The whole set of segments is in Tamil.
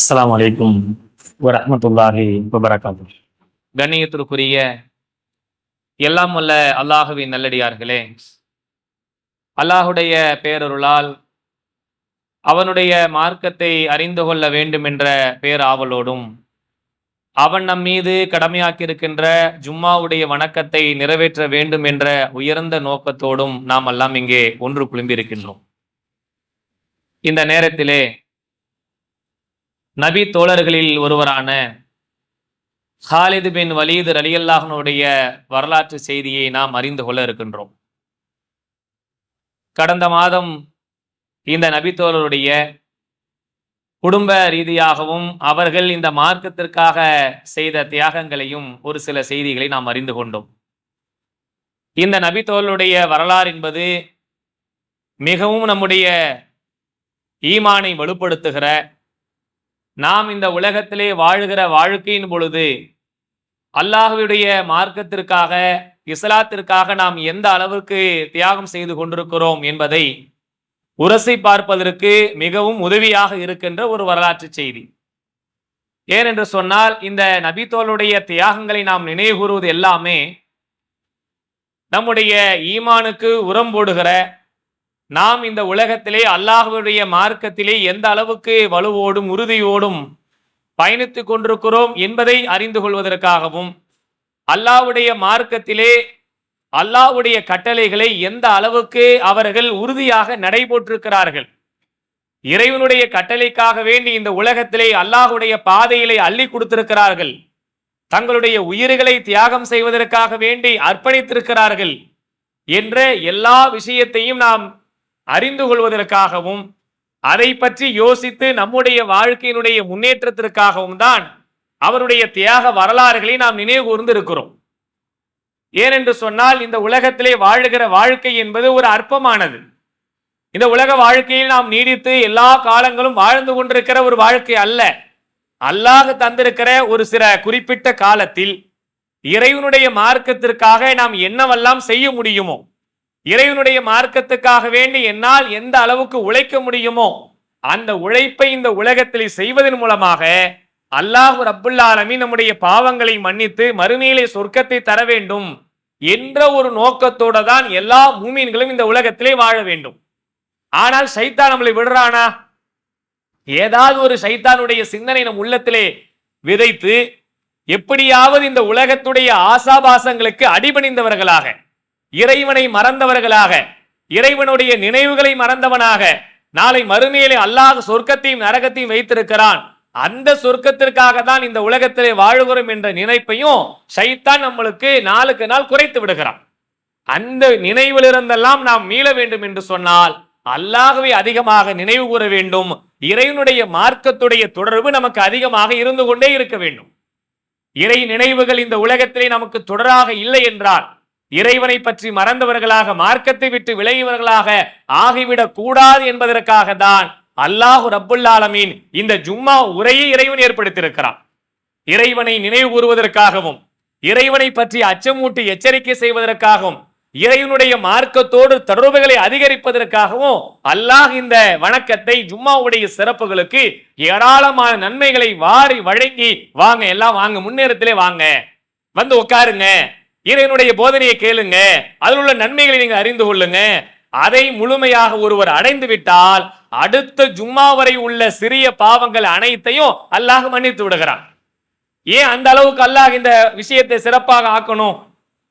அஸ்லாம் வலைக்கும் வரமத்துல்லாஹி வபரகாத்து கண்ணியத்திற்குரிய எல்லாம் அல்ல அல்லாஹுவின் நல்லடியார்களே அல்லாஹுடைய பேரருளால் அவனுடைய மார்க்கத்தை அறிந்து கொள்ள வேண்டும் என்ற பேராவலோடும் அவன் நம் மீது கடமையாக்கியிருக்கின்ற ஜும்மாவுடைய வணக்கத்தை நிறைவேற்ற வேண்டும் என்ற உயர்ந்த நோக்கத்தோடும் நாம் எல்லாம் இங்கே ஒன்று குழும்பியிருக்கின்றோம். இந்த நேரத்திலே நபி தோழர்களில் ஒருவரான ஹாலிது பின் வலீது அலியல்லாஹனுடைய வரலாற்று செய்தியை நாம் அறிந்து கொள்ள இருக்கின்றோம். கடந்த மாதம் இந்த நபித்தோழருடைய குடும்ப ரீதியாகவும் அவர்கள் இந்த மார்க்கத்திற்காக செய்த தியாகங்களையும் ஒரு சில செய்திகளை நாம் அறிந்து கொண்டோம். இந்த நபித்தோளுடைய வரலாறு என்பது மிகவும் நம்முடைய ஈமானை வலுப்படுத்துகிற நாம் இந்த உலகத்திலே வாழுகிற வாழ்க்கையின் பொழுது அல்லாஹுடைய மார்க்கத்திற்காக இஸ்லாத்திற்காக நாம் எந்த அளவுக்கு தியாகம் செய்து கொண்டிருக்கிறோம் என்பதை உரசி பார்ப்பதற்கு மிகவும் உதவியாக இருக்கின்ற ஒரு வரலாற்று செய்தி. ஏனென்று சொன்னால் இந்த நபித்தோளுடைய தியாகங்களை நாம் நினைவு கூறுவது எல்லாமே நம்முடைய ஈமானுக்கு உரம் போடுகிற நாம் இந்த உலகத்திலே அல்லாஹுடைய மார்க்கத்திலே எந்த அளவுக்கு வலுவோடும் உறுதியோடும் பயணித்துக் கொண்டிருக்கிறோம் என்பதை அறிந்து கொள்வதற்காகவும் அல்லாஹ்வுடைய மார்க்கத்திலே அல்லாஹ்வுடைய கட்டளைகளை எந்த அளவுக்கு அவர்கள் உறுதியாக நடைபோற்றிருக்கிறார்கள். இறைவனுடைய கட்டளைக்காக வேண்டி இந்த உலகத்திலே அல்லாஹுடைய பாதையிலே அள்ளி கொடுத்திருக்கிறார்கள். தங்களுடைய உயிர்களை தியாகம் செய்வதற்காக வேண்டி அர்ப்பணித்திருக்கிறார்கள் என்ற எல்லா விஷயத்தையும் நாம் அறிந்து கொள்வதற்காகவும் அதை பற்றி யோசித்து நம்முடைய வாழ்க்கையினுடைய முன்னேற்றத்திற்காகவும் தான் அவருடைய தியாக வரலாறுகளை நாம் நினைவு கூர்ந்து இருக்கிறோம் ஏனென்று சொன்னால் இந்த உலகத்திலே வாழுகிற வாழ்க்கை என்பது ஒரு அற்பமானது. இந்த உலக வாழ்க்கையில் நாம் நீடித்து எல்லா காலங்களும் வாழ்ந்து கொண்டிருக்கிற ஒரு வாழ்க்கை அல்ல. அல்லாஹ் தந்திருக்கிற ஒரு சில குறிப்பிட்ட காலத்தில் இறைவனுடைய மார்க்கத்திற்காக நாம் என்னவெல்லாம் செய்ய முடியுமோ இறைவனுடைய மார்க்கத்துக்காக வேண்டி என்னால் எந்த அளவுக்கு உழைக்க முடியுமோ அந்த உழைப்பை இந்த உலகத்தில் செய்வதன் மூலமாக அல்லாஹு ரப்புல்லாலமி நம்முடைய பாவங்களை மன்னித்து மறுமையிலே சொர்க்கத்தை தர வேண்டும் என்ற ஒரு நோக்கத்தோட தான் எல்லா மூமீன்களும் இந்த உலகத்திலே வாழ வேண்டும். ஆனால் சைத்தான் நம்மளை விடுறானா? ஏதாவது ஒரு சைத்தானுடைய சிந்தனை நம் உள்ளத்திலே விதைத்து எப்படியாவது இந்த உலகத்துடைய ஆசாபாசங்களுக்கு அடிபணிந்தவர்களாக இறைவனை மறந்தவர்களாக இறைவனுடைய நினைவுகளை மறந்தவனாக நாளை மறுமையிலே அல்லாஹ் சொர்க்கத்தையும் நரகத்தையும் வைத்திருக்கிறான். அந்த சொர்க்கத்திற்காக தான் இந்த உலகத்திலே வாழுகிறோம் என்ற நினைப்பையும் சைத்தான் நம்மளுக்கு நாளுக்கு நாள் குறைத்து விடுகிறான். அந்த நினைவிலிருந்தெல்லாம் நாம் மீள வேண்டும் என்று சொன்னால் அல்லாகவே அதிகமாக நினைவு கூற வேண்டும். இறைவனுடைய மார்க்கத்துடைய தொடர்பு நமக்கு அதிகமாக இருந்து கொண்டே இருக்க வேண்டும். இறை நினைவுகள் இந்த உலகத்திலே நமக்கு தொடராக இல்லை என்றால் இறைவனை பற்றி மறந்தவர்களாக மார்க்கத்தை விட்டு விலகியவர்களாக ஆகிவிடக் கூடாது என்பதற்காக தான் அல்லாஹு ரப்புல்லாலமீன் இந்த ஜும்மா உரையை இறைவன் ஏற்படுத்தியிருக்கிறான். இறைவனை நினைவு கூறுவதற்காகவும் இறைவனை பற்றி அச்சமூட்டி எச்சரிக்கை செய்வதற்காகவும் இறைவனுடைய மார்க்கத்தோடு தொடர்புகளை அதிகரிப்பதற்காகவும் அல்லாஹ் இந்த வணக்கத்தை ஜும்மாவுடைய சிறப்புகளுக்கு ஏராளமான நன்மைகளை வாரி வழங்கி வாங்க எல்லாம் வாங்க முன்னேறத்திலே வாங்க வந்து உட்காருங்க. இறைவனுடைய போதனையை கேளுங்க. அதில் உள்ள நன்மைகளை நீங்க அறிந்து கொள்ளுங்க. அதை முழுமையாக ஒருவர் அடைந்து விட்டால் அடுத்த ஜும்மா வரை உள்ள சிறிய பாவங்கள் அனைத்தையும் அல்லாஹ் மன்னித்து விடுகிறான். ஏன் அந்த அளவுக்கு அல்லாஹ் இந்த விஷயத்தை சிறப்பாக ஆக்கணும்?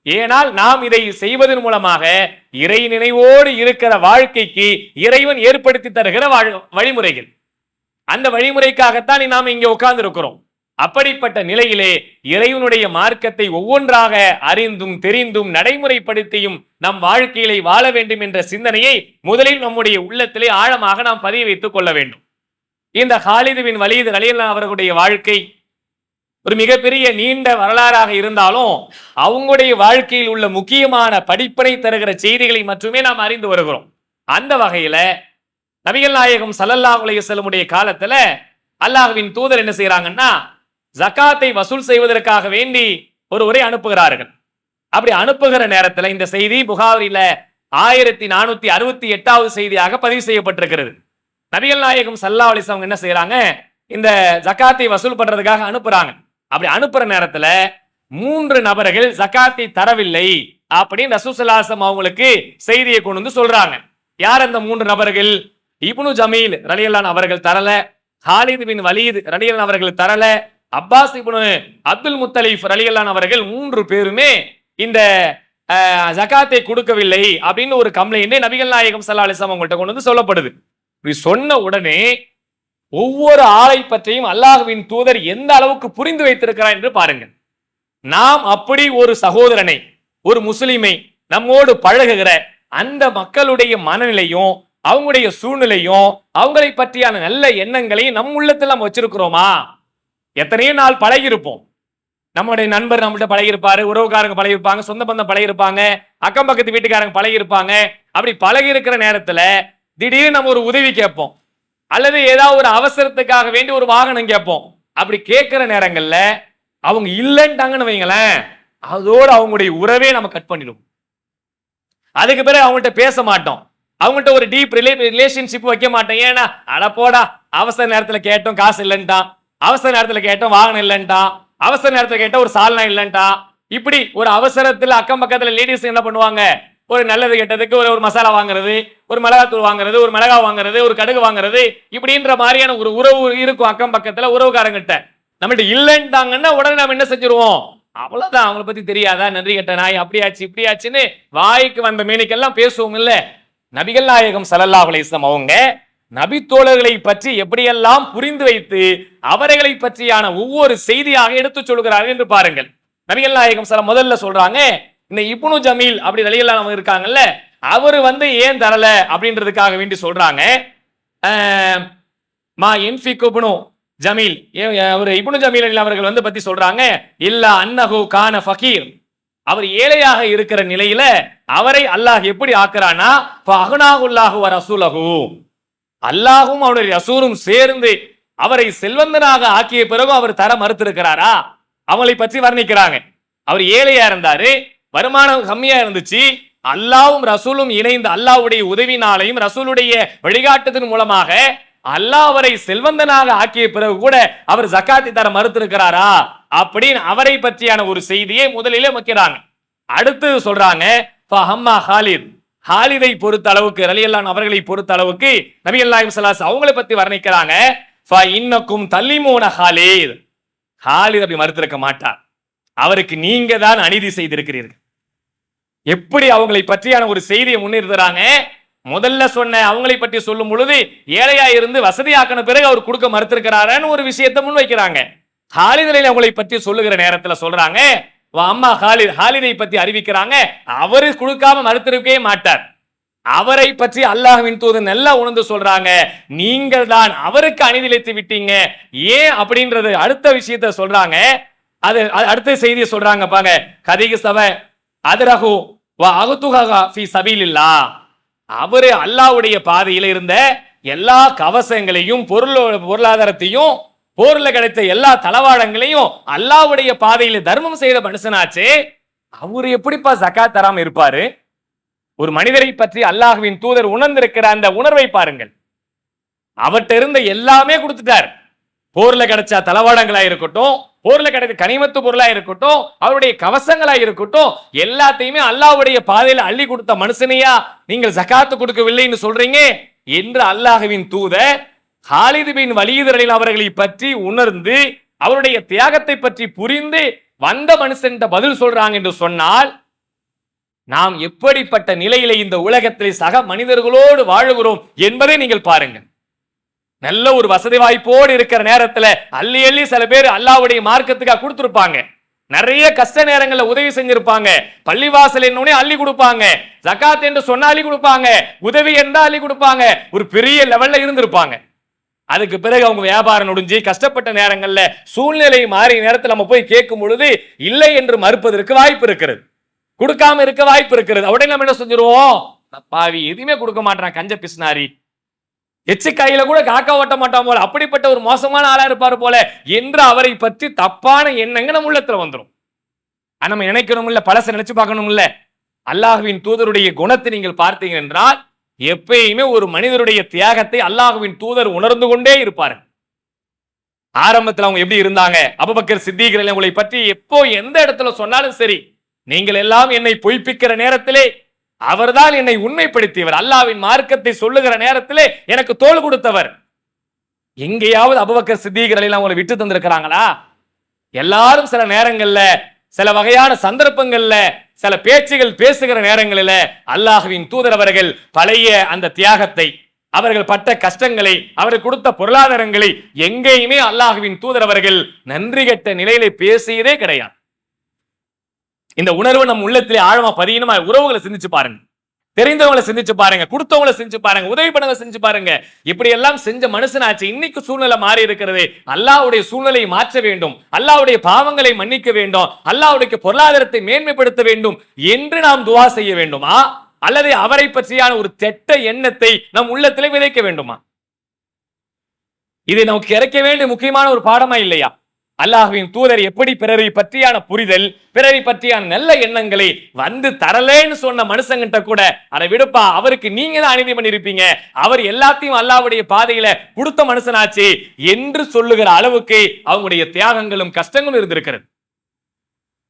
ஏனால் நாம் இதை செய்வதன் மூலமாக இறை நினைவோடு இருக்கிற வாழ்க்கைக்கு இறைவன் ஏற்படுத்தி தருகிற வாழ்- வழிமுறைகள். அந்த வழிமுறைக்காகத்தான் நாம் இங்கே உட்கார்ந்து இருக்கிறோம் அப்படிப்பட்ட நிலையிலே இறைவனுடைய மார்க்கத்தை ஒவ்வொன்றாக அறிந்தும் தெரிந்தும் நடைமுறைப்படுத்தியும் நம் வாழ்க்கையிலே வாழ வேண்டும் என்ற சிந்தனையை முதலில் நம்முடைய உள்ளத்திலே ஆழமாக நாம் பதிய வைத்துக் கொள்ள வேண்டும். இந்த ஹாலிதுவின் வலீது அலியல்லா அவர்களுடைய வாழ்க்கை ஒரு மிகப்பெரிய நீண்ட வரலாறாக இருந்தாலும் அவங்களுடைய வாழ்க்கையில் உள்ள முக்கியமான படிப்பனை தருகிற செய்திகளை மட்டுமே நாம் அறிந்து வருகிறோம். அந்த வகையில நபிகள் நாயகம் ஸல்லல்லாஹு உலக செல்லமுடைய காலத்துல அல்லாஹ்வின் தூதர் என்ன செய்யறாங்கன்னா ஜகாத்தை வசூல் செய்வதற்காக வேண்டி ஒரு உரை அனுப்புகிறார்கள். அப்படி அனுப்புகிற நேரத்தில் இந்த செய்தி புகாரில ஆயிரத்தி நானூத்தி அறுபத்தி எட்டாவது செய்தியாக பதிவு செய்யப்பட்டிருக்கிறது. நபிகள் நாயகம் சல்லா அலிசவங்க என்ன செய்யறாங்க இந்த ஜக்காத்தை வசூல் பண்றதுக்காக அனுப்புறாங்க. அப்படி அனுப்புற நேரத்துல மூன்று நபர்கள் ஜக்காத்தை தரவில்லை அப்படின்னு ரசூசல்லாசம் அவங்களுக்கு செய்தியை கொண்டு வந்து சொல்றாங்க. யார் அந்த மூன்று நபர்கள்? இப்னு ஜமீல் ரலியல்லான் அவர்கள் தரல. ஹாலித் பின் வலீத் ரலியல்லான் அவர்கள் தரல. அப்பாஸ் இப்னு அப்துல் முத்தலீஃப் ரலியல்லான் அவர்கள் மூன்று பேருமே இந்த ஜகாத்தை கொடுக்கவில்லை அப்படின்னு ஒரு கம்ப்ளைண்ட் நபிகள் நாயகம் சல்லா அலிஸ்லாம் அவங்கள்ட்ட கொண்டு வந்து சொல்லப்படுது. இப்படி சொன்ன உடனே ஒவ்வொரு ஆளை பற்றியும் அல்லாஹுவின் தூதர் எந்த அளவுக்கு புரிந்து வைத்திருக்கிறார் என்று பாருங்கள். நாம் அப்படி ஒரு சகோதரனை ஒரு முஸ்லிமை நம்மோடு பழகுகிற அந்த மக்களுடைய மனநிலையும் அவங்களுடைய சூழ்நிலையும் அவங்களை பற்றியான நல்ல எண்ணங்களையும் நம் உள்ளத்தில் நம்ம வச்சிருக்கிறோமா? எத்தனையோ நாள் பழகியிருப்போம். நம்முடைய நண்பர் நம்மள்ட்ட பழகியிருப்பாரு உறவுக்காரங்க பழகியிருப்பாங்க சொந்த பந்தம் பழகியிருப்பாங்க அக்கம் பக்கத்து வீட்டுக்காரங்க பழகியிருப்பாங்க. அப்படி பழகி இருக்கிற நேரத்துல திடீர்னு நம்ம ஒரு உதவி கேட்போம். அல்லது ஏதாவது ஒரு அவசரத்துக்காக வேண்டி ஒரு வாகனம் கேட்போம். அப்படி கேட்கிற நேரங்கள்ல அவங்க இல்லைன்ட்டாங்கன்னு வைங்களேன் அதோடு அவங்களுடைய உறவே நம்ம கட் பண்ணிடும் அதுக்கு பிறகு அவங்கள்ட்ட பேச மாட்டோம். அவங்கள்ட்ட ஒரு டீப் ரிலே ரிலேஷன்ஷிப் வைக்க மாட்டோம். ஏன்னா அட போடா அவசர நேரத்தில் கேட்டோம் காசு இல்லைன்ட்டான். அவசர நேரத்தில் கேட்டோம் வாகனம் இல்லைன்ட்டான் அவசர நேரத்தில் கேட்டோம் ஒரு சால்னா இல்லைன்ட்டான் இப்படி ஒரு அவசரத்தில் அக்கம் பக்கத்தில் லேடிஸ் என்ன பண்ணுவாங்க? ஒரு நல்லது கெட்டதுக்கு ஒரு ஒரு மசாலா வாங்குறது ஒரு மிளகாத்தூள் வாங்குறது ஒரு மிளகா வாங்குறது ஒரு கடுகு வாங்குறது இப்படின்ற மாதிரியான ஒரு உறவு இருக்கும் அக்கம் பக்கத்தில் உறவுக்காரங்கிட்ட. நம்மகிட்ட இல்லைன்ட்டாங்கன்னா உடனே நம்ம என்ன செஞ்சிருவோம்? அவ்வளவுதான். அவங்கள பத்தி தெரியாதா? நன்றி கெட்ட நாய் அப்படியாச்சு இப்படியாச்சுன்னு வாய்க்கு வந்த மீனுக்கெல்லாம் பேசுவோம் இல்ல. நபிகள் நாயகம் சலல்லா அலைஹி அவங்க நபித்தோழர்களை பற்றி எப்படியெல்லாம் புரிந்து வைத்து அவர்களை பற்றியான ஒவ்வொரு செய்தியாக எடுத்துச் சொல்கிறார்கள் என்று பாருங்கள். நபிகள் நாயகம் சில முதல்ல சொல்றாங்க இந்த இப்னு ஜமீல் அப்படி நலிகளானவங்க இருக்காங்கல்ல அவர் வந்து ஏன் தரல அப்படின்றதுக்காக வேண்டி சொல்றாங்க. மா என்ஃபிகுப்னு ஜமீல் அவர் இப்னு ஜமீல் அவர்கள் வந்து பத்தி சொல்றாங்க இல்ல அன்னஹு கான ஃபகீர். அவர் ஏழையாக இருக்கிற நிலையில அவரை அல்லாஹ் எப்படி ஆக்குறானா அகுனாகுல்லாஹு வ ரசூலஹு. அல்லாஹும் அவனுடைய ரசூலும் சேர்ந்து அவரை செல்வந்தனாக ஆக்கிய பிறகு அவர் தர மறுத்திருக்கிறாரா? அவங்களை பற்றி வர்ணிக்கிறாங்க. அவர் ஏழையா இருந்தாரு வருமானம் கம்மியா இருந்துச்சு. அல்லாவும் ரசூலும் இணைந்து அல்லாவுடைய உதவினாலையும் ரசூலுடைய வழிகாட்டுதன் மூலமாக அல்லாஹ் அவரை செல்வந்தனாக ஆக்கிய பிறகு கூட அவர் ஜக்காத்தி தர மறுத்திருக்கிறாரா? அப்படின்னு அவரை பற்றியான ஒரு செய்தியை முதலிலே வைக்கிறாங்க. அடுத்து சொல்றாங்க ஃபஹம்மா ஹாலித். ஹாலிதை பொறுத்த அளவுக்கு ரலியல்லான் அவர்களை பொறுத்த அளவுக்கு நபி அல்லாஹிம் சலாஸ் அவங்களை பத்தி வர்ணிக்கிறாங்க. இன்னக்கும் தல்லிமோன ஹாலித். ஹாலித் அப்படி மறுத்திருக்க மாட்டார் அவருக்கு நீங்க தான் அநீதி செய்திருக்கிறீர்கள். எப்படி அவங்களை பற்றியான ஒரு செய்தியை முன்னிறுத்துறாங்க? முதல்ல சொன்ன அவங்களை பற்றி சொல்லும் பொழுது ஏழையா இருந்து வசதியாக்கின பிறகு அவர் கொடுக்க மறுத்திருக்கிறாரன்னு ஒரு விஷயத்தை முன்வைக்கிறாங்க. ஹாலிதரை அவங்களை பற்றி சொல்லுகிற நேரத்தில் சொல்றாங்க அம்மா ஹாலித் ஹாலிதை பத்தி அறிவிக்கிறாங்க. அவரு கொடுக்காம மறுத்திருக்கவே மாட்டார். அவரை பற்றி அல்லாஹ்வின் தூது நல்லா உணர்ந்து சொல்றாங்க. நீங்கள் தான் அவருக்கு அணிநிலைத்து விட்டீங்க. ஏன் அப்படின்றது அடுத்த விஷயத்த சொல்றாங்க. அது அது அடுத்த செய்தியை சொல்றாங்க பாங்க கதைக்கு சபை அதரகு வா அகுத்துகா ஃபி சபீலில்லா அவரு அல்லாஹ்வுடைய பாதையில இருந்த எல்லா கவசங்களையும் பொருள் பொருளாதாரத்தையும் போர்ல கிடைத்த எல்லா தளவாடங்களையும் அல்லாவுடைய பாதையில தர்மம் செய்த மனுஷனாச்சே அவர் எப்படிப்பா ஜகாத் தராம இருப்பாரு? ஒரு மனிதரை பற்றி அல்லாஹுவின் தூதர் உணர்ந்திருக்கிற அந்த உணர்வை பாருங்கள். அவர்கிட்ட இருந்த எல்லாமே கொடுத்துட்டார். போர்ல கிடைச்ச தளவாடங்களா இருக்கட்டும் போர்ல கிடைத்த கனிமத்து பொருளா இருக்கட்டும் அவருடைய கவசங்களா இருக்கட்டும் எல்லாத்தையுமே அல்லாவுடைய பாதையில அள்ளி கொடுத்த மனுஷனையா நீங்கள் ஜகாத்து கொடுக்கவில்லைன்னு சொல்றீங்க? என்று அல்லாஹுவின் தூதர் ஹாலிது பின் வலியுதலில் அவர்களை பற்றி உணர்ந்து அவருடைய தியாகத்தை பற்றி புரிந்து வந்த மனுஷன் பதில் சொல்றாங்க என்று சொன்னால் நாம் எப்படிப்பட்ட நிலையில இந்த உலகத்தில் சக மனிதர்களோடு வாழுகிறோம் என்பதை நீங்கள் பாருங்கள். நல்ல ஒரு வசதி வாய்ப்போடு இருக்கிற நேரத்துல அள்ளி அள்ளி சில பேர் அல்லாவுடைய மார்க்கத்துக்காக கொடுத்துருப்பாங்க. நிறைய கஷ்ட நேரங்களில் உதவி செஞ்சிருப்பாங்க. பள்ளிவாசல் என்னுடனே அள்ளி கொடுப்பாங்க. ஜக்காத் என்று சொன்னா அள்ளி கொடுப்பாங்க. உதவி என்றா அள்ளி கொடுப்பாங்க. ஒரு பெரிய லெவல்ல இருந்திருப்பாங்க. அதுக்கு பிறகு அவங்க வியாபாரம் நொடிஞ்சு கஷ்டப்பட்ட நேரங்களில் சூழ்நிலை மாறிய நேரத்தில் நம்ம போய் கேட்கும் பொழுது இல்லை என்று மறுப்பதற்கு வாய்ப்பு இருக்கிறது. கொடுக்காம இருக்க வாய்ப்பு இருக்கிறது. உடனே நம்ம என்ன செஞ்சிருவோம்? பாவி எதுவுமே கொடுக்க மாட்டான் கஞ்ச பிஸ்னாரி எச்சு கையில கூட காக்கா ஓட்ட மாட்டான் போல அப்படிப்பட்ட ஒரு மோசமான ஆளா இருப்பாரு போல என்று அவரை பற்றி தப்பான எண்ணங்க நம்ம உள்ளத்துல வந்துடும் ஆனா, நம்ம நினைக்கணும் இல்ல பழச நினைச்சு பார்க்கணும் இல்ல அல்லாஹுவின் தூதருடைய குணத்தை நீங்கள் பார்த்தீங்க என்றால் எப்பயுமே ஒரு மனிதருடைய தியாகத்தை அல்லாஹுவின் தூதர் உணர்ந்து கொண்டே இருப்பார். ஆரம்பத்தில் அவங்க எப்படி இருந்தாங்க? அபபக்கர் சித்திகள் உங்களை பற்றி எப்போ எந்த இடத்துல சொன்னாலும் சரி நீங்கள் எல்லாம் என்னை பொய்ப்பிக்கிற நேரத்திலே அவர்தான் என்னை உண்மைப்படுத்தியவர் அல்லாவின் மார்க்கத்தை சொல்லுகிற நேரத்திலே எனக்கு தோல் கொடுத்தவர். எங்கேயாவது அபபக்கர் சித்திகள் எல்லாம் உங்களை விட்டு தந்திருக்கிறாங்களா? எல்லாரும் சில நேரங்கள்ல சில வகையான சந்தர்ப்பங்கள்ல சில பேச்சுகள் பேசுகிற நேரங்களில அல்லாஹுவின் தூதர் அவர்கள் பழைய அந்த தியாகத்தை அவர்கள் பட்ட கஷ்டங்களை அவர்கள் கொடுத்த பொருளாதாரங்களை எங்கேயுமே அல்லாஹுவின் தூதர் அவர்கள் நன்றி கெட்ட நிலையில பேசியதே கிடையாது. இந்த உணர்வு நம் உள்ளத்திலே ஆழமா பதியணுமா? உறவுகளை சிந்திச்சு பாருங்க. தெரிந்தவங்களை சிந்திச்சு பாருங்க கொடுத்தவங்களை செஞ்சு பாருங்க உதவி பண்ணவங்க செஞ்சு பாருங்க. இப்படி எல்லாம் செஞ்ச மனுஷனாச்சு இன்னைக்கு சூழ்நிலை மாறி இருக்கிறது. அல்லாவுடைய சூழ்நிலையை மாற்ற வேண்டும். அல்லாவுடைய பாவங்களை மன்னிக்க வேண்டும். அல்லாவுடைய பொருளாதாரத்தை மேன்மைப்படுத்த வேண்டும் என்று நாம் துவா செய்ய வேண்டுமா? அல்லது அவரை பற்றியான ஒரு தெட்ட எண்ணத்தை நம் உள்ளத்திலே விதைக்க வேண்டுமா? இது நமக்கு இறக்க வேண்டிய முக்கியமான ஒரு பாடமா இல்லையா? அல்லாஹுவின் தூதர் எப்படி பிறரை பற்றியான புரிதல் பிறரை பற்றியான நல்ல எண்ணங்களை வந்து தரலேன்னு சொன்ன மனுஷங்கிட்ட கூட அதை விடுப்பா அவருக்கு நீங்க தான் அநீதி பண்ணிருப்பீங்க. அவர் எல்லாத்தையும் அல்லாவுடைய பாதையில கொடுத்த மனுஷனாச்சு என்று சொல்லுகிற அளவுக்கு அவங்களுடைய தியாகங்களும் கஷ்டங்களும் இருந்திருக்கிறது.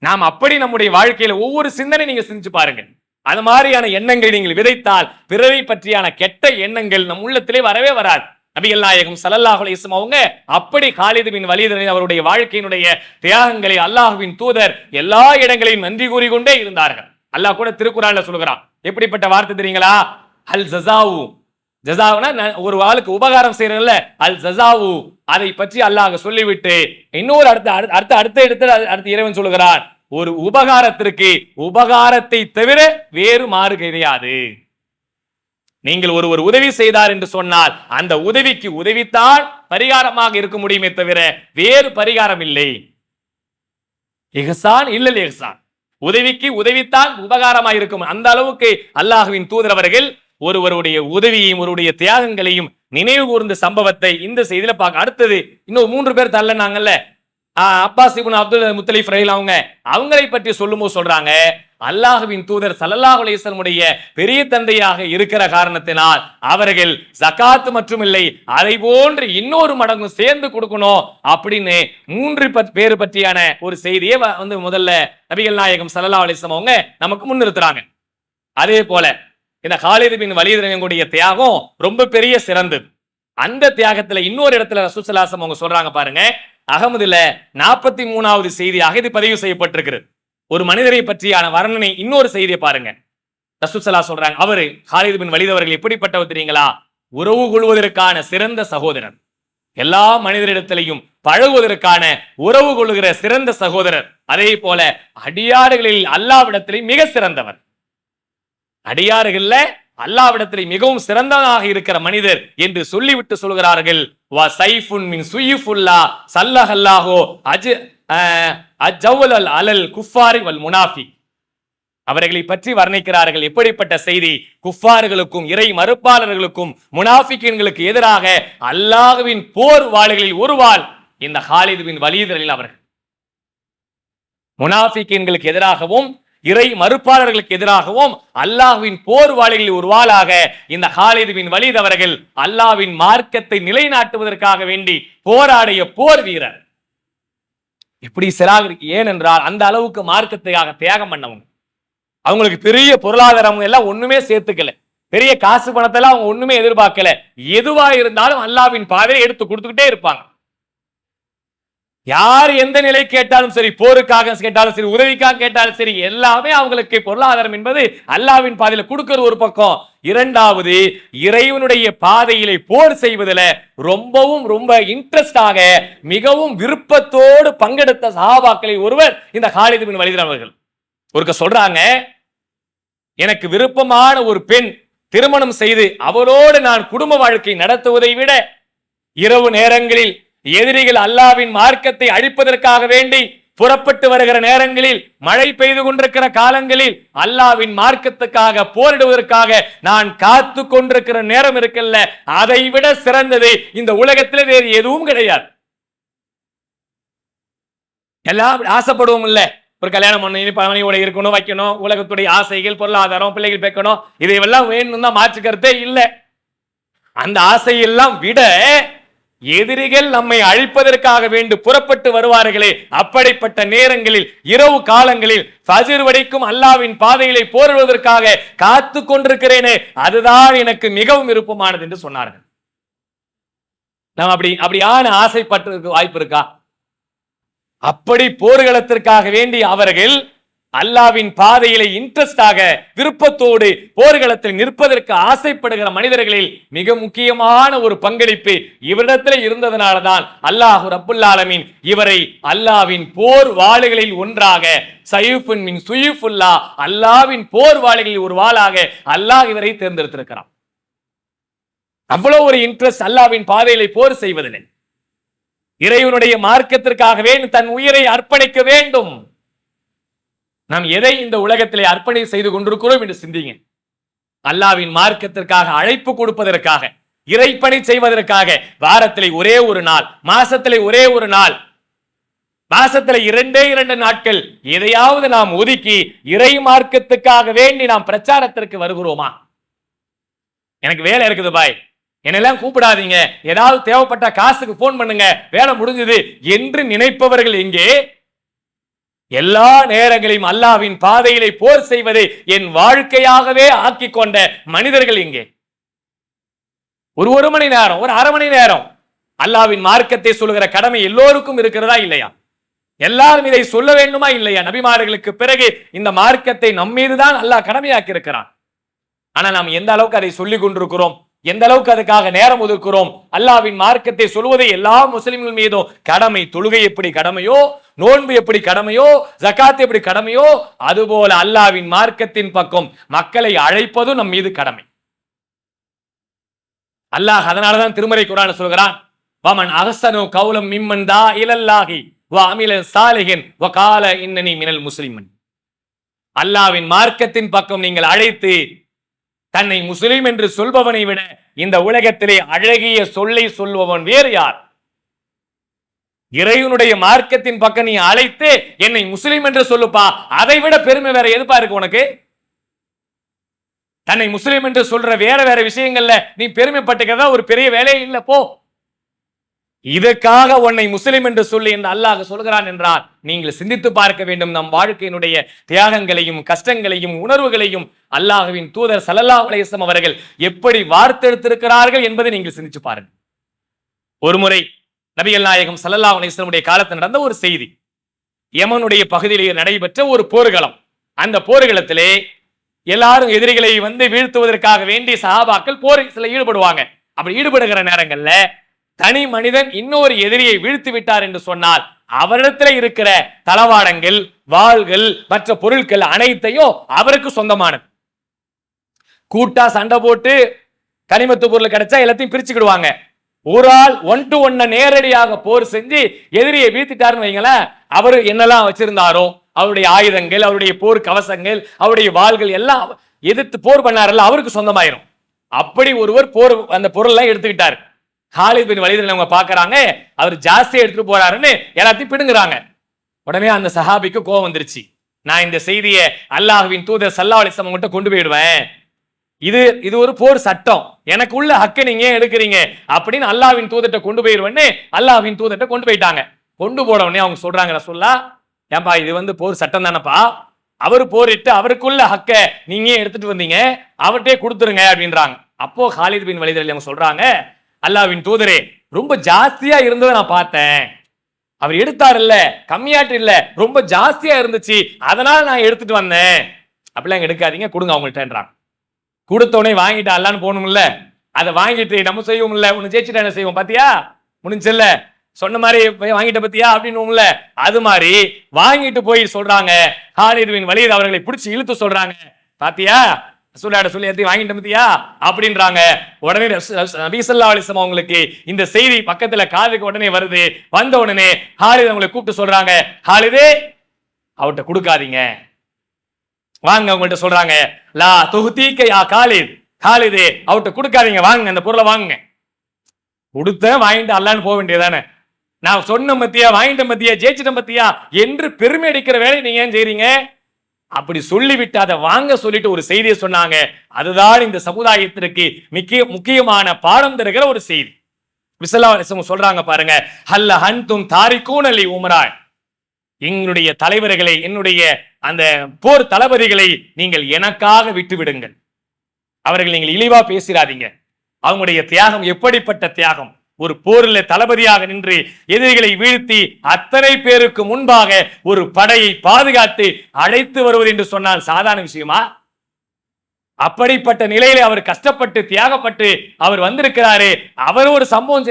நாம் அப்படி நம்முடைய வாழ்க்கையில ஒவ்வொரு சிந்தனை நீங்க செஞ்சு பாருங்க. அது மாதிரியான எண்ணங்களை நீங்கள் விதைத்தால் பிறரை பற்றியான கெட்ட எண்ணங்கள் நம் உள்ளத்திலே வரவே வராது. நபிகள் நாயகம் ஸல்லல்லாஹு அலைஹி அவங்க அப்படி காலிது பின் அவருடைய வாழ்க்கையினுடைய தியாகங்களை அல்லாஹுவின் தூதர் எல்லா இடங்களையும் நன்றி கூறிக்கொண்டே இருந்தார்கள். அல்லாஹ் கூட திருக்குறான்ல சொல்கிறான் எப்படிப்பட்ட வார்த்தை தெரியுங்களா? அல் ஜசாவு ஜசாவுனா ஒரு ஆளுக்கு உபகாரம் செய்யறதுல அல் ஜசாவு அதை பற்றி அல்லாஹ் சொல்லிவிட்டு இன்னொரு அடுத்த அடுத்த அடுத்த அடுத்த இடத்துல அடுத்த இறைவன் சொல்லுகிறான் ஒரு உபகாரத்திற்கு உபகாரத்தை தவிர வேறு மாறு கிடையாது. நீங்கள் ஒருவர் உதவி செய்தார் என்று சொன்னால் அந்த உதவிக்கு உதவித்தான் பரிகாரமாக இருக்க முடியுமே தவிர வேறு பரிகாரம் இல்லை. இஹ்சான் இல்லல் இஹ்சான் உதவிக்கு உதவித்தான் உபகாரமாக இருக்கும். அந்த அளவுக்கு அல்லாஹ்வின் தூதர் அவர்கள் ஒருவருடைய உதவியையும் ஒருவருடைய தியாகங்களையும் நினைவு கூர்ந்த சம்பவத்தை இந்த செய்தியில பார்க்க அடுத்தது இன்னும் மூன்று பேர் தள்ளனாங்கல்ல. ஆஹ் சிபுன் அப்துல் முத்தலிஃப் ரயில் அவங்க அவங்களை பற்றி சொல்லும்போது சொல்றாங்க அல்லாஹுவின் தூதர் ஸல்லல்லாஹு அலைஹி பெரிய தந்தையாக இருக்கிற காரணத்தினால் அவர்கள் ஜக்காத்து மற்றும் இல்லை அதை போன்று இன்னொரு மடங்கு சேர்ந்து கொடுக்கணும் அப்படின்னு மூன்று பத்- பேர் பற்றியான ஒரு செய்தியை வ- வந்து முதல்ல நபிகள் நாயகம் ஸல்லல்லாஹு அலிஸ்லம் அவங்க நமக்கு முன்னிறுத்துறாங்க. அதே போல இந்த காலிது பின் தியாகம் ரொம்ப பெரிய சிறந்தது. அந்த தியாகத்துல இன்னொரு இடத்துல ரசூசலாசம் அவங்க சொல்றாங்க பாருங்க அகமதுல நாற்பத்தி மூணாவது செய்தியாக இது பதிவு செய்யப்பட்டிருக்கிறது. ஒரு மனிதரை பற்றியான வர்ணனை இன்னொரு செய்தியை பாருங்க. ரசூசலா சொல்றாங்க அவரு காலிது பின் வலித் அவர்கள் எப்படிப்பட்டவர் தெரியுங்களா? உறவு கொள்வதற்கான சிறந்த சகோதரர். எல்லா மனிதரிடத்திலையும் பழகுவதற்கான உறவு கொள்கிற சிறந்த சகோதரர். அதே போல அடியாறுகளில் அல்லாவிடத்திலே மிக சிறந்தவர். அடியாறுகள்ல அல்லாவிடத்திலே மிகவும் சிறந்தவனாக இருக்கிற மனிதர் என்று சொல்லிவிட்டு சொல்கிறார்கள். வா சைஃபுன் மின் சுயிஃபுல்லா சல்லஹல்லாஹோ அஜ் அஜவுல் அல் அலல் குஃபாரி வல் முனாஃபி. அவர்களை பற்றி வர்ணிக்கிறார்கள் எப்படிப்பட்ட செய்தி? குஃபார்களுக்கும் இறை மறுப்பாளர்களுக்கும் முனாஃபிக்கின்களுக்கு எதிராக அல்லாஹுவின் போர் வாள்களில் ஒருவாள் இந்த ஹாலிதுவின் பின் அவர்கள். முனாஃபிக்கின்களுக்கு எதிராகவும் இறை மறுப்பாளர்களுக்கு எதிராகவும் அல்லாஹ்வின் போர் வாளிகளில் ஒரு வாளாக இந்த ஹாலிதுவின் வலிதவர்கள் அல்லாவின் அல்லாஹ்வின் மார்க்கத்தை நிலைநாட்டுவதற்காக வேண்டி போராடிய போர் வீரர். எப்படி சிறாக ஏனென்றால் அந்த அளவுக்கு மார்க்கத்துக்காக தியாகம் பண்ணவங்க. அவங்களுக்கு பெரிய பொருளாதாரம் எல்லாம் ஒண்ணுமே சேர்த்துக்கல. பெரிய காசு பணத்தெல்லாம் அவங்க ஒண்ணுமே எதிர்பார்க்கல. எதுவா இருந்தாலும் அல்லாஹ்வின் பாதையை எடுத்து கொடுத்துக்கிட்டே இருப்பாங்க. யார் எந்த நிலை கேட்டாலும் சரி போருக்காக கேட்டாலும் சரி உதவிக்காக கேட்டாலும் சரி எல்லாமே அவங்களுக்கு பொருளாதாரம் என்பது அல்லாவின் பாதையில கொடுக்கிறது ஒரு பக்கம். இரண்டாவது இறைவனுடைய பாதையிலே போர் செய்வதில் ரொம்பவும் ரொம்ப இன்ட்ரெஸ்டாக மிகவும் விருப்பத்தோடு பங்கெடுத்த சஹாபாக்களில் ஒருவர் இந்த ஹாலிது பின் அவர்கள். ஒருக்க சொல்றாங்க எனக்கு விருப்பமான ஒரு பெண் திருமணம் செய்து அவரோடு நான் குடும்ப வாழ்க்கை நடத்துவதை விட இரவு நேரங்களில் எதிரிகள் அல்லாவின் மார்க்கத்தை அழிப்பதற்காக வேண்டி புறப்பட்டு வருகிற நேரங்களில் மழை பெய்து கொண்டிருக்கிற காலங்களில் அல்லாவின் மார்க்கத்துக்காக போரிடுவதற்காக நான் காத்து கொண்டிருக்கிற நேரம் இருக்குல்ல. அதை விட சிறந்தது இந்த உலகத்தில் வேறு எதுவும் கிடையாது. எல்லாம் ஆசைப்படுவோம் இல்ல. ஒரு கல்யாணம் பண்ணி பழனியோட இருக்கணும் வைக்கணும் உலகத்துடைய ஆசைகள் பொருளாதாரம் பிள்ளைகள் பேக்கணும் இதையெல்லாம் வேணும் தான் மாற்றுக்கிறதே இல்லை. அந்த ஆசையெல்லாம் விட எதிரிகள் நம்மை அழிப்பதற்காக வேண்டு புறப்பட்டு வருவார்களே. அப்படிப்பட்ட நேரங்களில் இரவு காலங்களில் ஃபஜ்ர் வரைக்கும் அல்லாவின் பாதையிலே போரிடுவதற்காக காத்து கொண்டிருக்கிறேனே. அதுதான் எனக்கு மிகவும் விருப்பமானது என்று சொன்னார்கள். நாம் அப்படி அப்படியான ஆசைப்பட்டிருக்க வாய்ப்பு இருக்கா? அப்படி போர்களத்திற்காக வேண்டி அவர்கள் அல்லாவின் பாதையிலே இன்ட்ரெஸ்டாக விருப்பத்தோடு போர்களத்தில் நிற்பதற்கு ஆசைப்படுகிற மனிதர்களில் மிக முக்கியமான ஒரு பங்களிப்பு இவரிடத்தில் இருந்ததனாலதான் அல்லாஹு ரப்புல்லாலமின் இவரை அல்லாவின் போர் வாளுகளில் ஒன்றாக சயூஃபின் மின் சுயூஃபுல்லா அல்லாவின் போர் வாளுகளில் ஒரு வாளாக அல்லாஹ் இவரை தேர்ந்தெடுத்திருக்கிறான். அவ்வளவு ஒரு இன்ட்ரெஸ்ட் அல்லாவின் பாதையிலே போர் செய்வதில்லை. இறைவனுடைய மார்க்கத்திற்காகவே தன் உயிரை அர்ப்பணிக்க வேண்டும். நாம் எதை இந்த உலகத்திலே அர்ப்பணை செய்து கொண்டிருக்கிறோம் என்று சிந்திங்க அல்லாவின் மார்க்கத்திற்காக அழைப்பு கொடுப்பதற்காக இறைப்பணி செய்வதற்காக வாரத்திலே ஒரே ஒரு நாள் மாசத்திலே ஒரே ஒரு நாள் மாசத்துல இரண்டே இரண்டு நாட்கள் எதையாவது நாம் ஒதுக்கி இறை மார்க்கத்துக்காக வேண்டி நாம் பிரச்சாரத்திற்கு வருகிறோமா? எனக்கு வேலை இருக்குது பாய். என்னெல்லாம் கூப்பிடாதீங்க. ஏதாவது தேவைப்பட்ட காசுக்கு போன் பண்ணுங்க. வேலை முடிஞ்சது என்று நினைப்பவர்கள் எங்கே? எல்லா நேரங்களையும் அல்லாவின் பாதையிலே போர் செய்வதை என் வாழ்க்கையாகவே ஆக்கிக் கொண்ட மனிதர்கள் இங்கே. ஒரு ஒரு மணி நேரம் ஒரு அரை மணி நேரம் அல்லாவின் மார்க்கத்தை சொல்லுகிற கடமை எல்லோருக்கும் இருக்கிறதா இல்லையா? எல்லாரும் இதை சொல்ல வேண்டுமா இல்லையா? நபிமார்களுக்கு பிறகு இந்த மார்க்கத்தை நம்மீதுதான் அல்லாஹ் கடமையாக்கி இருக்கிறான் ஆனா நாம் எந்த அளவுக்கு அதை சொல்லிக் கொண்டிருக்கிறோம்? எந்த அளவுக்கு அதுக்காக நேரம் ஒதுக்குறோம்? அல்லாவின் மார்க்கத்தை சொல்வதை எல்லா முஸ்லிம்கள் மீதும் கடமை தொழுகை எப்படி கடமையோ நோன்பு எப்படி கடமையோ ஜகாத் எப்படி கடமையோ அதுபோல அல்லாவின் மார்க்கத்தின் பக்கம் மக்களை அழைப்பதும் நம் மீது கடமை. அல்லாஹ் அதனாலதான் திருமறை குரான் சொல்கிறான் வமன் அகசனு கௌலம் மிம்மன் தா இலல்லாகி வா அமிலன் சாலிகன் வ கால இன்னனி மினல் முஸ்லிமன். அல்லாவின் மார்க்கத்தின் பக்கம் நீங்கள் அழைத்து தன்னை முஸ்லிம் என்று சொல்பவனை விட இந்த உலகத்திலே அழகிய சொல்லை சொல்பவன் வேறு யார்? இறைவனுடைய மார்க்கத்தின் பக்கம் நீ அழைத்து என்னை முஸ்லிம் என்று சொல்லுப்பா. அதை விட பெருமை வேற எதுப்பா இருக்கு உனக்கு? தன்னை முஸ்லிம் என்று சொல்ற வேற வேற விஷயங்கள்ல நீ பெருமைப்பட்டுக்கிறதா? ஒரு பெரிய வேலையே இல்ல போ. இதற்காக உன்னை முஸ்லிம் என்று சொல்லி என்று அல்லாஹ் சொல்கிறான் என்றால் நீங்கள் சிந்தித்து பார்க்க வேண்டும். நம் வாழ்க்கையினுடைய தியாகங்களையும் கஷ்டங்களையும் உணர்வுகளையும் அல்லாஹுவின் தூதர் ஸல்லல்லாஹு அலைஹி அவர்கள் எப்படி வார்த்தெடுத்திருக்கிறார்கள் என்பதை நீங்கள் சிந்திச்சு பாருங்கள். ஒருமுறை நபிகள் நாயகம் சல்லல்லா அலைஹி காலத்தில் நடந்த ஒரு செய்தி. யமனுடைய பகுதியிலேயே நடைபெற்ற ஒரு போர்க்களம். அந்த போர்க்களத்திலே எல்லாரும் எதிரிகளை வந்து வீழ்த்துவதற்காக வேண்டிய சஹாபாக்கள் போரில் ஈடுபடுவாங்க. அப்படி ஈடுபடுகிற நேரங்கள்ல தனி மனிதன் இன்னொரு எதிரியை வீழ்த்து விட்டார் என்று சொன்னால் அவரிடத்துல இருக்கிற தளவாடங்கள் வாள்கள் மற்ற பொருட்கள் அனைத்தையும் அவருக்கு சொந்தமானது. கூட்டா சண்டை போட்டு கனிமத்து பொருள் கிடைச்சா எல்லாத்தையும் பிரிச்சுக்கிடுவாங்க. ஒரு ஆள் ஒன் டு ஒன்ன நேரடியாக போர் செஞ்சு எதிரியை வீழ்த்திட்டாருன்னு வைங்களேன் அவர் என்னெல்லாம் வச்சிருந்தாரோ அவருடைய ஆயுதங்கள் அவருடைய போர் கவசங்கள் அவருடைய வாள்கள் எல்லாம் எதிர்த்து போர் பண்ணாரல்ல அவருக்கு சொந்தமாயிரும். அப்படி ஒருவர் போர் அந்த பொருள்லாம் எடுத்துக்கிட்டாரு. ஹாலித் பின் வலிதில் அவங்க பார்க்கறாங்க. அவர் ஜாஸ்தியாக எடுத்துகிட்டு போறாருன்னு எல்லாத்தையும் பிடுங்குறாங்க. உடனே அந்த சஹாபிக்கு கோவம் வந்துருச்சு. நான் இந்த செய்தியை அல்லாஹ்வின் தூதர் சல்லா அலிஸ்லாம் கிட்ட கொண்டு போயிடுவேன். இது இது ஒரு போர் சட்டம். எனக்கு உள்ள ஹக்கை நீங்க ஏன் எடுக்கிறீங்க? அப்படின்னு அல்லாஹ்வின் தூதர்கிட்ட கொண்டு போயிடுவேன்னு அல்லாவின் தூதர்கிட்ட கொண்டு போயிட்டாங்க. கொண்டு போன உடனே அவங்க சொல்றாங்க ரசூல்லா ஏன்பா இது வந்து போர் சட்டம் தானப்பா? அவர் போரிட்டு அவருக்குள்ள ஹக்க நீங்க எடுத்துட்டு வந்தீங்க? அவர்கிட்டே கொடுத்துருங்க அப்படின்றாங்க. அப்போ ஹாலித் பின் வலிதல் அவங்க சொல்றாங்க அல்லாவின் தூதரே ரொம்ப ஜாஸ்தியா இருந்ததை நான் பார்த்தேன். அவர் எடுத்தார் இல்ல கம்மியாட்டு இல்ல ரொம்ப ஜாஸ்தியா இருந்துச்சு அதனால நான் எடுத்துட்டு வந்தேன். அப்படிலாம் எடுக்காதீங்க கொடுங்க அவங்கள்ட்டன்றாங்க கொடுத்த உடனே வாங்கிட்டு அல்லான்னு போகணும்ல அதை வாங்கிட்டு நம்ம செய்வோம் இல்ல உன்னை ஜெயிச்சுட்டு என்ன செய்வோம் பாத்தியா? முடிஞ்சல்ல. சொன்ன மாதிரி போய் வாங்கிட்ட பத்தியா? அப்படின்னு அது மாதிரி வாங்கிட்டு போய் சொல்றாங்க. ஹாலிதுவின் வலிது அவர்களை பிடிச்சி இழுத்து சொல்றாங்க. பாத்தியா? ரசூலாட சொல்லி எத்தையும் வாங்கிட்ட பத்தியா அப்படின்றாங்க. உடனே ரசூ- ரசூ- அவங்களுக்கு இந்த செய்தி பக்கத்துல காதுக்கு உடனே வருது. வந்த உடனே ஹாலித் அவங்களை கூப்பிட்டு சொல்றாங்க ஹாலிதே அவர்கிட்ட கொடுக்காதீங்க. வாங்க அவங்கள்ட்ட சொல்றாங்க லா தொகுத்தீக்க யா காலித். காலிது அவர்கிட்ட கொடுக்காதீங்க வாங்க அந்த பொருளை வாங்குங்க. கொடுத்தேன் வாங்கிட்டு அல்லான்னு போக வேண்டியதானே நான் சொன்ன மத்தியா வாங்கிட்ட மத்தியா ஜெயிச்சிட்ட மத்தியா என்று பெருமை அடிக்கிற வேலையை நீங்க ஏன் செய்றீங்க? அப்படி சொல்லிவிட்டு அதை வாங்க சொல்லிட்டு ஒரு செய்தியை சொன்னாங்க. அதுதான் இந்த சமுதாயத்திற்கு மிக்க முக்கியமான பாடம் தருகிற ஒரு செய்தி. விசலாசம் சொல்றாங்க பாருங்க ஹல்ல ஹன்தும் தாரிக்கூன் அலி உமராய் எங்களுடைய தலைவர்களை என்னுடைய அந்த போர் தளபதிகளை நீங்கள் எனக்காக விட்டு விடுங்கள் அவர்கள் நீங்கள் இழிவா பேசிடாதீங்க அவங்களுடைய தியாகம் எப்படிப்பட்ட தியாகம்? ஒரு போரில் தளபதியாக நின்று எதிரிகளை வீழ்த்தி அத்தனை பேருக்கு முன்பாக ஒரு படையை பாதுகாத்து அழைத்து வருவது என்று சொன்னால் சாதாரண விஷயமா? அப்படிப்பட்ட நிலையில அவர் கஷ்டப்பட்டு தியாகப்பட்டு அவர் வந்திருக்கிறாரு. அவர் ஒரு சம்பவம்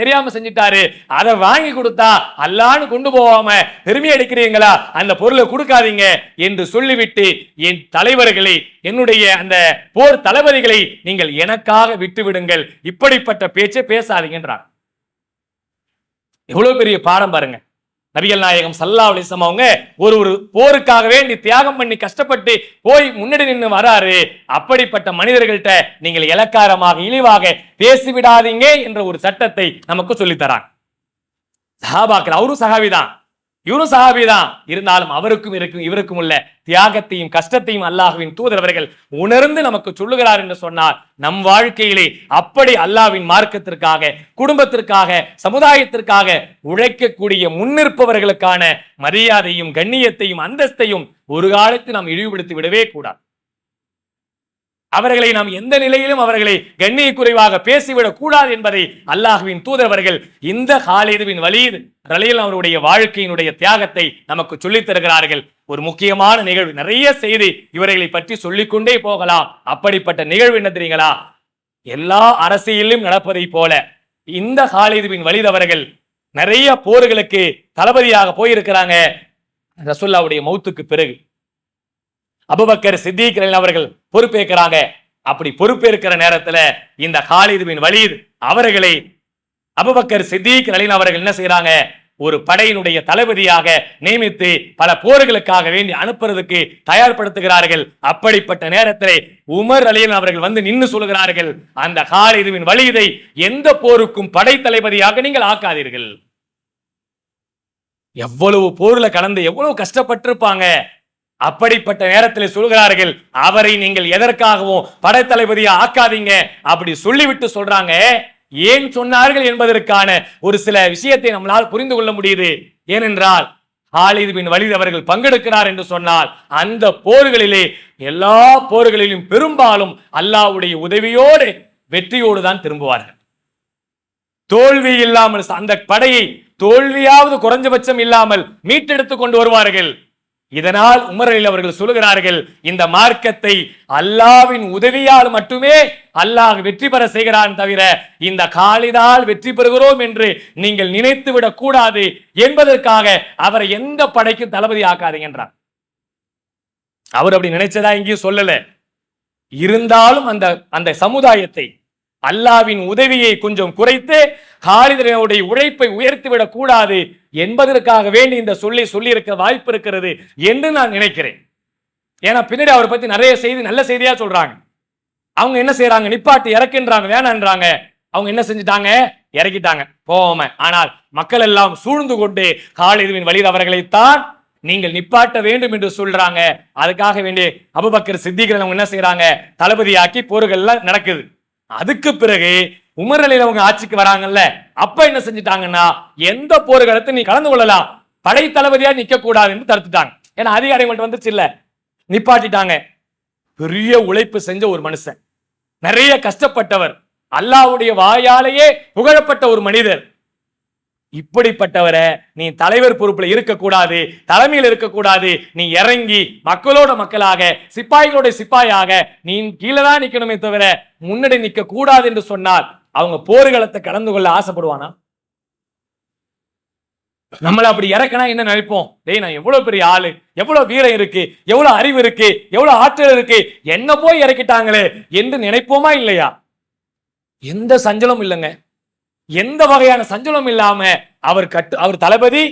தெரியாம செஞ்சுட்டாரு. அதை வாங்கி கொடுத்தா அல்லான்னு கொண்டு போகாம பெருமை அடிக்கிறீங்களா? அந்த பொருளை கொடுக்காதீங்க என்று சொல்லிவிட்டு என் தலைவர்களை என்னுடைய அந்த போர் தளபதிகளை நீங்கள் எனக்காக விட்டு விடுங்கள் இப்படிப்பட்ட பேச்சை பேசாதீங்கன்றாங்க எவ்வளவு பெரிய பாடம் பாருங்க. நபிகள் நாயகம் சல்லா அலிசம் அவங்க ஒரு ஒரு போருக்காக வேண்டி தியாகம் பண்ணி கஷ்டப்பட்டு போய் முன்னாடி நின்று வராரு. அப்படிப்பட்ட மனிதர்கள்ட்ட நீங்கள் இலக்காரமாக இழிவாக பேசிவிடாதீங்க என்ற ஒரு சட்டத்தை நமக்கு சொல்லித்தரான் சஹாபாக்கள் அவரும் சஹாபிதான் இவரும் சஹாபிதான் இருந்தாலும் அவருக்கும் இருக்கும் இவருக்கும் உள்ள தியாகத்தையும் கஷ்டத்தையும் அல்லாஹுவின் தூதர் அவர்கள் உணர்ந்து நமக்கு சொல்லுகிறார் என்று சொன்னால் நம் வாழ்க்கையிலே அப்படி அல்லாஹ்வின் மார்க்கத்திற்காக குடும்பத்திற்காக சமுதாயத்திற்காக உழைக்கக்கூடிய முன்னிற்பவர்களுக்கான மரியாதையும் கண்ணியத்தையும் அந்தஸ்தையும் ஒரு காலத்தில் நாம் இழிவுபடுத்தி விடவே கூடாது. அவர்களை நாம் எந்த நிலையிலும் அவர்களை கண்ணிய குறைவாக பேசிவிடக் கூடாது என்பதை அல்லாஹுவின் தூதரவர்கள் இந்த ஹாலிதுவின் வலிது ரலியில் அவருடைய வாழ்க்கையினுடைய தியாகத்தை நமக்கு சொல்லித் தருகிறார்கள். ஒரு முக்கியமான நிகழ்வு. நிறைய செய்தி இவர்களை பற்றி சொல்லிக்கொண்டே போகலாம். அப்படிப்பட்ட நிகழ்வு என்ன தெரியுங்களா? எல்லா அரசியலிலும் நடப்பதை போல இந்த ஹாலிதுவின் வலிதவர்கள் நிறைய போர்களுக்கு தளபதியாக போயிருக்கிறாங்க. ரசுல்லாவுடைய மௌத்துக்கு பிறகு. அபுபக்கர் சித்திகரன் அவர்கள் பொறுப்பேற்கிறாங்க. அப்படி பொறுப்பேற்கிற நேரத்துல இந்த ஹாலிதுவின் வலீத் அவர்களை அபுபக்கர் சித்திக் அலின் அவர்கள் என்ன செய்யறாங்க ஒரு படையினுடைய தளபதியாக நியமித்து பல போர்களுக்காக வேண்டி அனுப்புறதுக்கு தயார்படுத்துகிறார்கள். அப்படிப்பட்ட நேரத்திலே உமர் அலியன் அவர்கள் வந்து நின்னு சொல்கிறார்கள் அந்த ஹாலிதுவின் வலியதை எந்த போருக்கும் படை தளபதியாக நீங்கள் ஆக்காதீர்கள். எவ்வளவு போர்ல கலந்து எவ்வளவு கஷ்டப்பட்டிருப்பாங்க. அப்படிப்பட்ட நேரத்தில் சொல்கிறார்கள் அவரை நீங்கள் எதற்காகவும் படைத்தளபதியை ஆக்காதீங்க அப்படி சொல்லிவிட்டு சொல்றாங்க. ஏன் சொன்னார்கள் என்பதற்கான ஒரு சில விஷயத்தை நம்மளால் புரிந்து கொள்ள முடியுது. ஏனென்றால் ஹாலித் பின் வலித் அவர்கள் பங்கெடுக்கிறார் என்று சொன்னால் அந்த போர்களிலே எல்லா போர்களிலும் பெரும்பாலும் அல்லாஹ்வுடைய உதவியோடு வெற்றியோடு தான் திரும்புவார்கள். தோல்வி இல்லாமல் அந்த படையை தோல்வியாவது குறைஞ்சபட்சம் இல்லாமல் மீட்டெடுத்து கொண்டு வருவார்கள். இதனால் உமரலில் அவர்கள் சொல்லுகிறார்கள் இந்த மார்க்கத்தை அல்லாவின் உதவியால் மட்டுமே அல்லாஹ் வெற்றி பெற செய்கிறான் தவிர இந்த காலிதால் வெற்றி பெறுகிறோம் என்று நீங்கள் நினைத்து விடக் கூடாது என்பதற்காக அவரை எந்த படைக்கும் தளபதி ஆக்காதீங்க என்றார். அவர் அப்படி நினைச்சதா எங்கேயும் சொல்லல. இருந்தாலும் அந்த அந்த சமுதாயத்தை அல்லாவின் உதவியை கொஞ்சம் குறைத்து காலிதனுடைய உழைப்பை உயர்த்திவிடக் கூடாது என்பதற்காக வேண்டி இந்த சொல்லி சொல்லி இருக்க வாய்ப்பு இருக்கிறது என்று நான் நினைக்கிறேன். ஏன்னா பின்னாடி அவரை பத்தி நிறைய செய்தி நல்ல செய்தியா சொல்றாங்க. அவங்க என்ன செய்யறாங்க நிப்பாட்டி இறக்கின்றாங்க. வேணான்றாங்க. அவங்க என்ன செஞ்சுட்டாங்க? இறக்கிட்டாங்க. போகாம ஆனால் மக்கள் எல்லாம் சூழ்ந்து கொண்டு காலிதுவின் வழியில் அவர்களைத்தான் நீங்கள் நிப்பாட்ட வேண்டும் என்று சொல்றாங்க. அதுக்காக வேண்டி அபுபக்கர் சித்திகளை அவங்க என்ன செய்யறாங்க தளபதியாக்கி போர்கள்லாம் நடக்குது. அதுக்கு பிறகு உமர் அலியில் அவங்க ஆட்சிக்கு வராங்கல்ல அப்ப என்ன செஞ்சுட்டாங்கன்னா எந்த போர்க்களத்தை நீ கலந்து கொள்ளலாம் படை தளபதியா நிக்க கூடாது என்று தடுத்துட்டாங்க. ஏன்னா அதிகாரிகள்ட்ட வந்துச்சு இல்ல? நிப்பாட்டிட்டாங்க. பெரிய உழைப்பு செஞ்ச ஒரு மனுஷன். நிறைய கஷ்டப்பட்டவர். அல்லாவுடைய வாயாலேயே புகழப்பட்ட ஒரு மனிதர். இப்படிப்பட்டவரை நீ தலைவர் பொறுப்பில் இருக்கக்கூடாது தலைமையில் இருக்கக்கூடாது. நீ இறங்கி மக்களோட மக்களாக சிப்பாய்களோட சிப்பாயாக நீ கீழே தான் நிற்கணுமே தவிர முன்னாடி நிற்க கூடாது என்று சொன்னால் அவங்க போர்க்களத்தை கலந்து கொள்ள ஆசைப்படுவானா? நம்மள அப்படி இறக்கனா என்ன நினைப்போம்? டேய் நான் எவ்வளவு பெரிய ஆளு எவ்வளவு வீரம் இருக்கு எவ்வளவு அறிவு இருக்கு எவ்வளவு ஆற்றல் இருக்கு என்ன போய் இறக்கிட்டாங்களே என்று நினைப்போமா இல்லையா? எந்த சஞ்சலமும் இல்லைங்க. எந்த வகையான சஞ்சலம் இல்லாம அவர் கட்டு அவர் தளபதி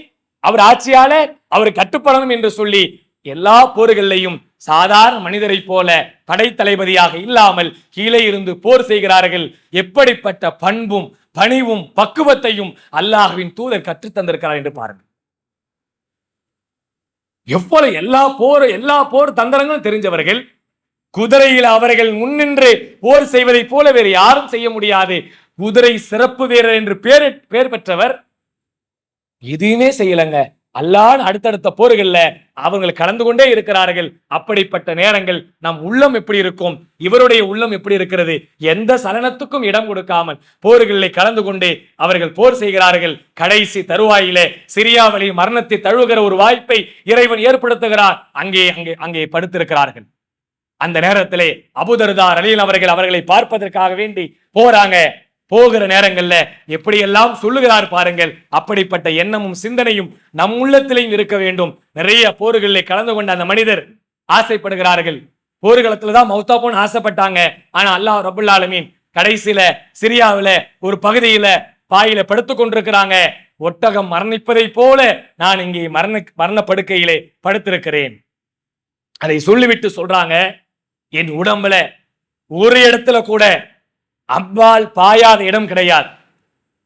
அவர் ஆட்சியாளர் அவர் கட்டுப்படணும் என்று சொல்லி எல்லா போர்களையும் சாதாரண மனிதரைப் போல படைத்தளபதியாக இல்லாமல் கீழே இருந்து போர் செய்கிறார்கள். எப்படிப்பட்ட பண்பும் பணிவும் பக்குவத்தையும் அல்லாஹ்வின் தூதர் கற்றுத் தந்திருக்கிறார் என்று பாருங்கள். எவ்வளவு எல்லா போர் எல்லா போர் தந்திரங்களும் தெரிஞ்சவர்கள் குதிரையில் அவர்கள் முன்னின்று போர் செய்வதைப் போல வேறு யாரும் செய்ய முடியாது. குதிரை சிறப்பு வீரர் என்று பேர் பேர் பெற்றவர் எதுவுமே செய்யலங்க. அல்லாஹ் அடுத்தடுத்த போர்களில் அவர்கள் கலந்து கொண்டே இருக்கிறார்கள். அப்படிப்பட்ட நேரங்கள் நம் உள்ளம் எப்படி இருக்கும்? இவருடைய உள்ளம் எப்படி இருக்கிறது? எந்த சலனத்துக்கும் இடம் கொடுக்காமல் போர்களில் கலந்து கொண்டே அவர்கள் போர் செய்கிறார்கள். கடைசி தருவாயிலே சிரியாவளி மரணத்தை தழுவுகிற ஒரு வாய்ப்பை இறைவன் ஏற்படுத்துகிறார். அங்கே அங்கே அங்கே படுத்திருக்கிறார்கள். அந்த நேரத்திலே அபுதர்தா அலியல் அவர்கள் அவர்களை பார்ப்பதற்காக வேண்டி போறாங்க. போகிற நேரங்கள்ல எப்படியெல்லாம் சொல்லுகிறார் பாருங்கள். அப்படிப்பட்ட எண்ணமும் சிந்தனையும் நம் உள்ளத்திலையும் இருக்க வேண்டும். நிறைய போர்களில் கலந்து கொண்ட அந்த மனிதர் ஆசைப்படுகிறார்கள். போர்க்களத்துல தான் மௌத்தா போன்னு ஆசைப்பட்டாங்க. ஆனா அல்லாஹ் ரபுல் ஆலமீன் கடைசியில சிரியாவில் ஒரு பகுதியில பாயில படுத்து கொண்டிருக்கிறாங்க. ஒட்டகம் மரணிப்பதை போல நான் இங்கே மரண மரண படுக்கையிலே படுத்திருக்கிறேன். அதை சொல்லிவிட்டு சொல்றாங்க. என் உடம்புல ஒரு இடத்துல கூட அம்பால் பாயாத இடம் கிடையாது.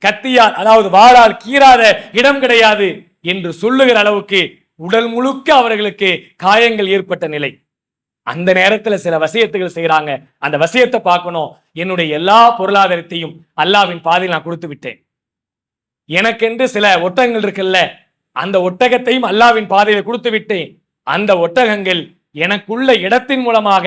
கத்தியால் அதாவது வாளால் கீறாத இடம் கிடையாது என்று சொல்லுகிற அளவுக்கு உடல் முழுக்க அவர்களுக்கு காயங்கள் ஏற்பட்ட நிலை. அந்த நேரத்துல சில வசியத்துகள் செய்யறாங்க அந்த வசியத்தை பார்க்கணும். என்னுடைய எல்லா பொருளாதாரத்தையும் அல்லாவின் பாதையில் நான் கொடுத்து விட்டேன். எனக்கென்று சில ஒட்டகங்கள் இருக்குல்ல அந்த ஒட்டகத்தையும் அல்லாவின் பாதையில கொடுத்து விட்டேன். அந்த ஒட்டகங்கள் எனக்குள்ள இடத்தின் மூலமாக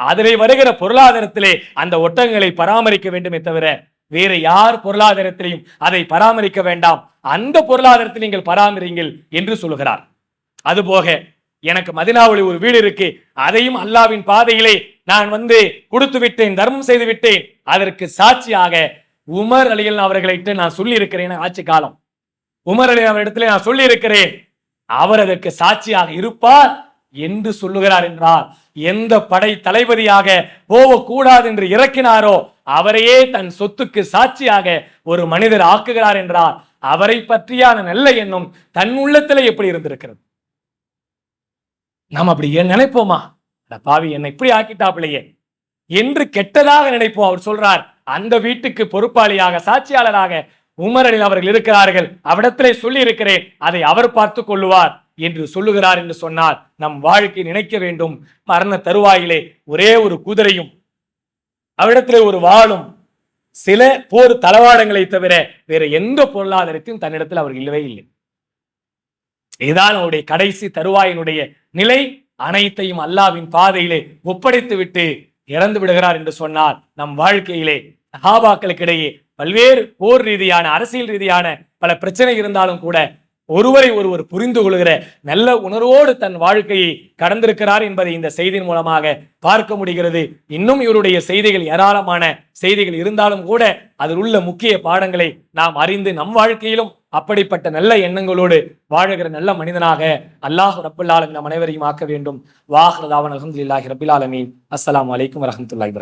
அதிலே வருகிற பொருளாதாரத்திலே அந்த ஒட்டகங்களை பராமரிக்க வேண்டுமே தவிர வேற யார் பொருளாதாரத்திலையும் அதை பராமரிக்க வேண்டாம். அந்த பொருளாதாரத்தை நீங்கள் பராமரிங்கள் என்று சொல்லுகிறார். அதுபோக எனக்கு மதினாவில் ஒரு வீடு இருக்கு. அதையும் அல்லாவின் பாதையிலே நான் வந்து கொடுத்து விட்டேன் தர்மம் செய்து விட்டேன். அதற்கு சாட்சியாக உமர் அலியல் அவர்களிட்டு நான் சொல்லி இருக்கிறேன் ஆட்சி காலம். உமர் அலி அவரிடத்திலே நான் சொல்லி இருக்கிறேன் அவர் அதற்கு சாட்சியாக இருப்பார் என்று சொல்லுகிறார் என்றால் எந்த படை தளபதியாக போகக்கூடாது என்று இறக்கினாரோ அவரையே தன் சொத்துக்கு சாட்சியாக ஒரு மனிதர் ஆக்குகிறார் என்றால் அவரை பற்றியான நல்ல எண்ணம் தன் உள்ளத்துல எப்படி இருந்திருக்கிறது? நாம் அப்படி நினைப்போமா? அட பாவி என்னை இப்படி ஆக்கிட்டாப்பிலையே என்று கெட்டதாக நினைப்போம் அவர் சொல்றார். அந்த வீட்டுக்கு பொறுப்பாளியாக சாட்சியாளராக உமர் அவர்கள் இருக்கிறார்கள். அவிடத்திலே சொல்லி இருக்கிறேன் அதை அவர் பார்த்து கொள்ளுவார். என்று சொல்லுகிறார் என்று சொன்னால் நம் வாழ்க்கை நினைக்க வேண்டும். மரண தருவாயிலே ஒரே ஒரு குதிரையும் அவ்விடத்திலே ஒரு வாளும் சில போர் தளவாடங்களை தவிர வேற எந்த பொருளாதாரத்தையும் தன்னிடத்தில் அவர் இல்லவே இல்லை. இதுதான் அவருடைய கடைசி தருவாயினுடைய நிலை. அனைத்தையும் அல்லாவின் பாதையிலே ஒப்படைத்து விட்டு இறந்து விடுகிறார் என்று சொன்னால் நம் வாழ்க்கையிலே சஹாபாக்களுக்கிடையே பல்வேறு போர் ரீதியான அரசியல் ரீதியான பல பிரச்சனை இருந்தாலும் கூட ஒருவரை ஒருவர் புரிந்து கொள்கிற நல்ல உணர்வோடு தன் வாழ்க்கையை கடந்திருக்கிறார் என்பதை இந்த செய்தியின் மூலமாக பார்க்க முடிகிறது. இன்னும் இவருடைய செய்திகள் ஏராளமான செய்திகள் இருந்தாலும் கூட அதில் உள்ள முக்கிய பாடங்களை நாம் அறிந்து நம் வாழ்க்கையிலும் அப்படிப்பட்ட நல்ல எண்ணங்களோடு வாழுகிற நல்ல மனிதனாக அல்லாஹ் ரப்புல்லாலும் நம் அனைவரையும் ஆக்க வேண்டும். வாஹ் ரதாவன் அலமதுல்லாஹி ரபில் ஆலமீன். அஸ்ஸலாமு அலைக்கும் வரஹ்மத்துல்லாஹி